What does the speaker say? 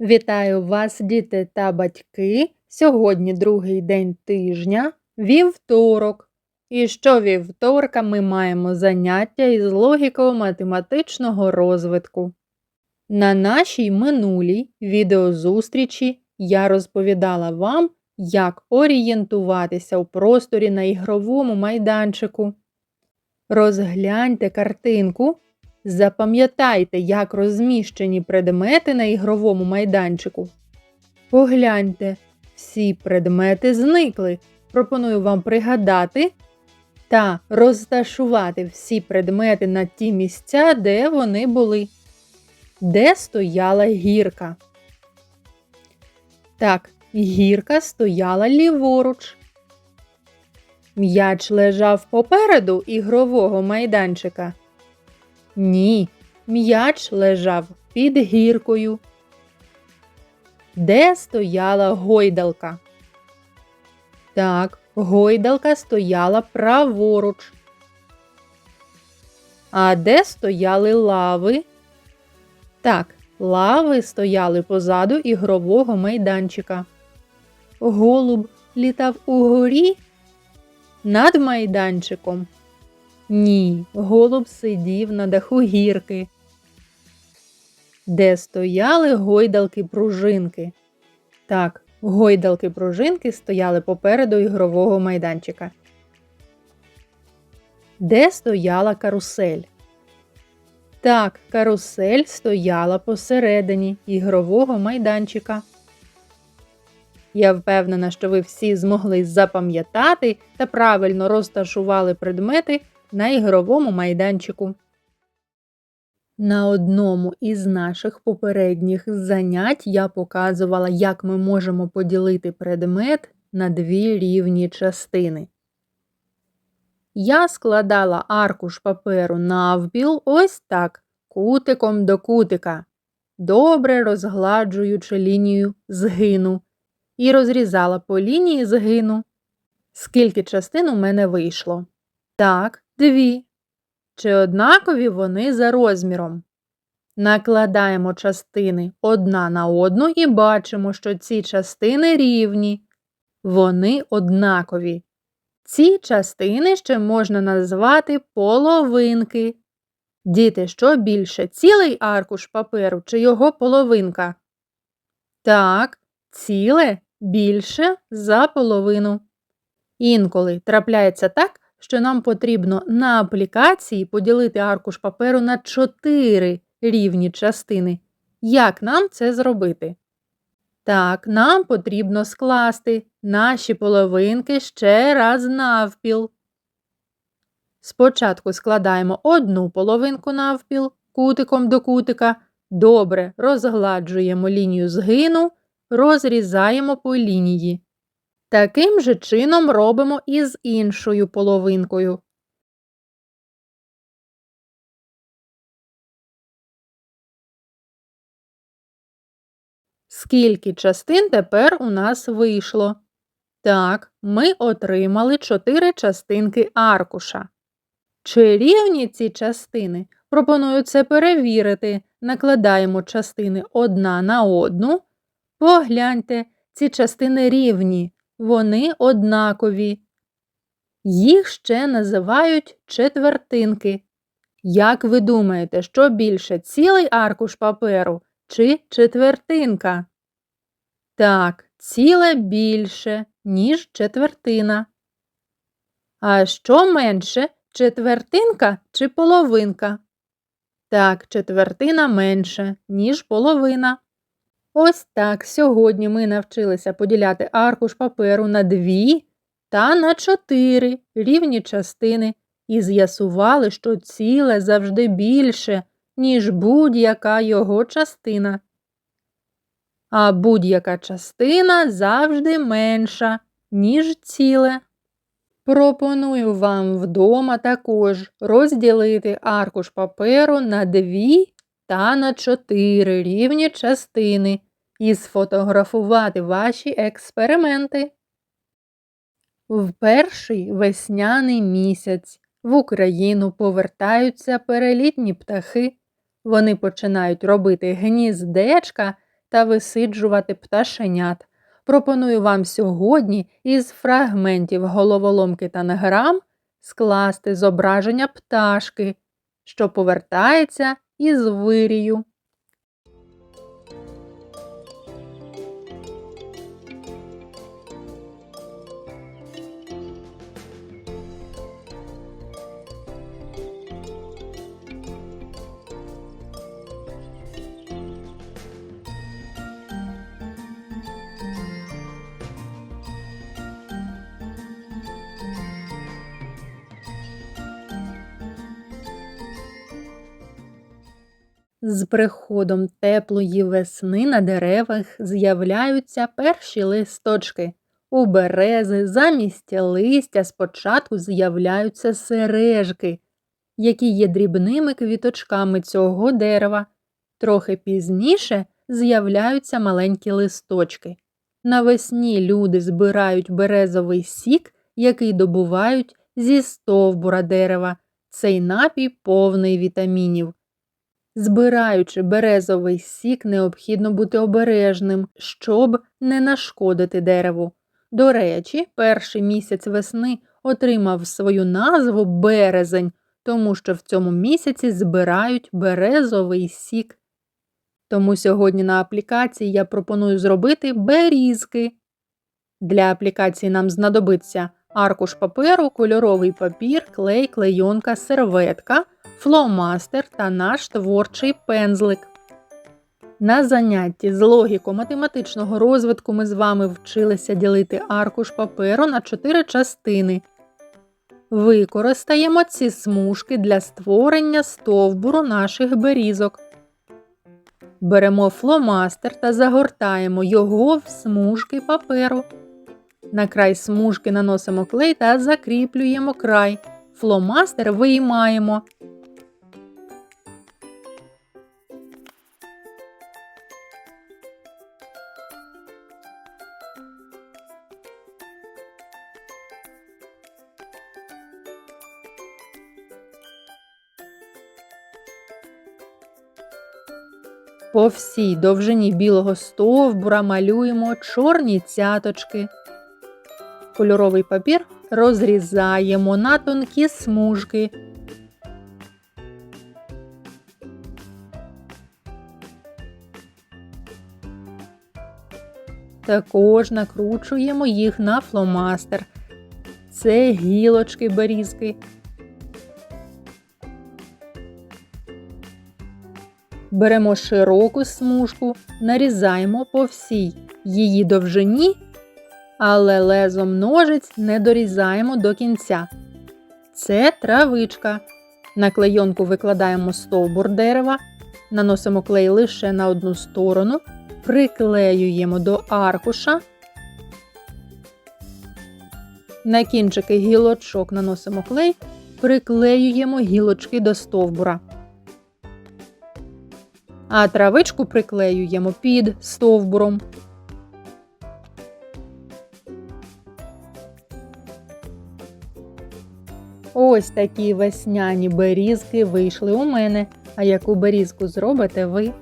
Вітаю вас, діти та батьки. Сьогодні другий день тижня, вівторок. І щовівторка ми маємо заняття із логіко-математичного розвитку. На нашій минулій відеозустрічі я розповідала вам, як орієнтуватися у просторі на ігровому майданчику. Розгляньте картинку Запам'ятайте, як розміщені предмети на ігровому майданчику. Погляньте, всі предмети зникли. Пропоную вам пригадати та розташувати всі предмети на ті місця, де вони були. Де стояла гірка? Так, гірка стояла ліворуч. М'яч лежав попереду ігрового майданчика. Ні, м'яч лежав під гіркою. Де стояла гойдалка? Так, гойдалка стояла праворуч. А де стояли лави? Так, лави стояли позаду ігрового майданчика. Голуб літав угорі над майданчиком. Ні, голуб сидів на даху гірки, де стояли гойдалки пружинки. Так, гойдалки пружинки стояли попереду ігрового майданчика. Де стояла карусель? Так, карусель стояла посередині ігрового майданчика. Я впевнена, що ви всі змогли запам'ятати та правильно розташували предмети на ігровому майданчику. На одному із наших попередніх занять я показувала, як ми можемо поділити предмет на дві рівні частини. Я складала аркуш паперу навпіл ось так, кутиком до кутика, добре розгладжуючи лінію згину, і розрізала по лінії згину. Скільки частин у мене вийшло? Так, дві. Чи однакові вони за розміром? Накладаємо частини одна на одну і бачимо, що ці частини рівні. Вони однакові. Ці частини ще можна назвати половинки. Діти, що більше, цілий аркуш паперу чи його половинка? Так, ціле більше за половину. Інколи трапляється так, що нам потрібно на аплікації поділити аркуш паперу на чотири рівні частини. Як нам це зробити? Так, нам потрібно скласти наші половинки ще раз навпіл. Спочатку складаємо одну половинку навпіл кутиком до кутика, добре розгладжуємо лінію згину, розрізаємо по лінії. Таким же чином робимо і з іншою половинкою. Скільки частин тепер у нас вийшло? Так, ми отримали чотири частинки аркуша. Чи рівні ці частини? Пропоную це перевірити. Накладаємо частини одна на одну. Погляньте, ці частини рівні вони однакові. Їх ще називають четвертинки. Як ви думаєте, що більше цілий аркуш паперу чи четвертинка? Так, ціле більше, ніж четвертина. А що менше четвертинка чи половинка? Так, четвертина менше, ніж половина. Ось так сьогодні ми навчилися поділяти аркуш паперу на дві та на чотири рівні частини і з'ясували, що ціле завжди більше, ніж будь-яка його частина. А будь-яка частина завжди менша, ніж ціле. Пропоную вам вдома також розділити аркуш паперу на дві та на чотири рівні частини і сфотографувати ваші експерименти. В перший весняний місяць в Україну повертаються перелітні птахи. Вони починають робити гніздечка та висиджувати пташенят. Пропоную вам сьогодні із фрагментів головоломки та награм скласти зображення пташки, що повертається із вирію. З приходом теплої весни на деревах з'являються перші листочки. У берези замість листя спочатку з'являються сережки, які є дрібними квіточками цього дерева. Трохи пізніше з'являються маленькі листочки. Навесні люди збирають березовий сік, який добувають зі стовбура дерева. Цей напій повний вітамінів. Збираючи березовий сік, необхідно бути обережним, щоб не нашкодити дереву. До речі, перший місяць весни отримав свою назву березень, тому що в цьому місяці збирають березовий сік. Тому сьогодні на аплікації я пропоную зробити берізки. Для аплікації нам знадобиться аркуш паперу, кольоровий папір, клей, клейонка, серветка, фломастер та наш творчий пензлик. На занятті з логіко-математичного розвитку ми з вами вчилися ділити аркуш паперу на чотири частини. Використаємо ці смужки для створення стовбуру наших берізок. Беремо фломастер та загортаємо його в смужки паперу. На край смужки наносимо клей та закріплюємо край. Фломастер виймаємо. По всій довжині білого стовбура малюємо чорні цяточки. Кольоровий папір розрізаємо на тонкі смужки. Також накручуємо їх на фломастер. Це гілочки берізки. Беремо широку смужку, нарізаємо по всій її довжині, але лезом ножиць не дорізаємо до кінця. Це травичка. На клейонку викладаємо стовбур дерева, наносимо клей лише на одну сторону, приклеюємо до аркуша. На кінчики гілочок наносимо клей, приклеюємо гілочки до стовбура а травичку приклеюємо під стовбуром. Ось такі весняні берізки вийшли у мене. А яку берізку зробите ви?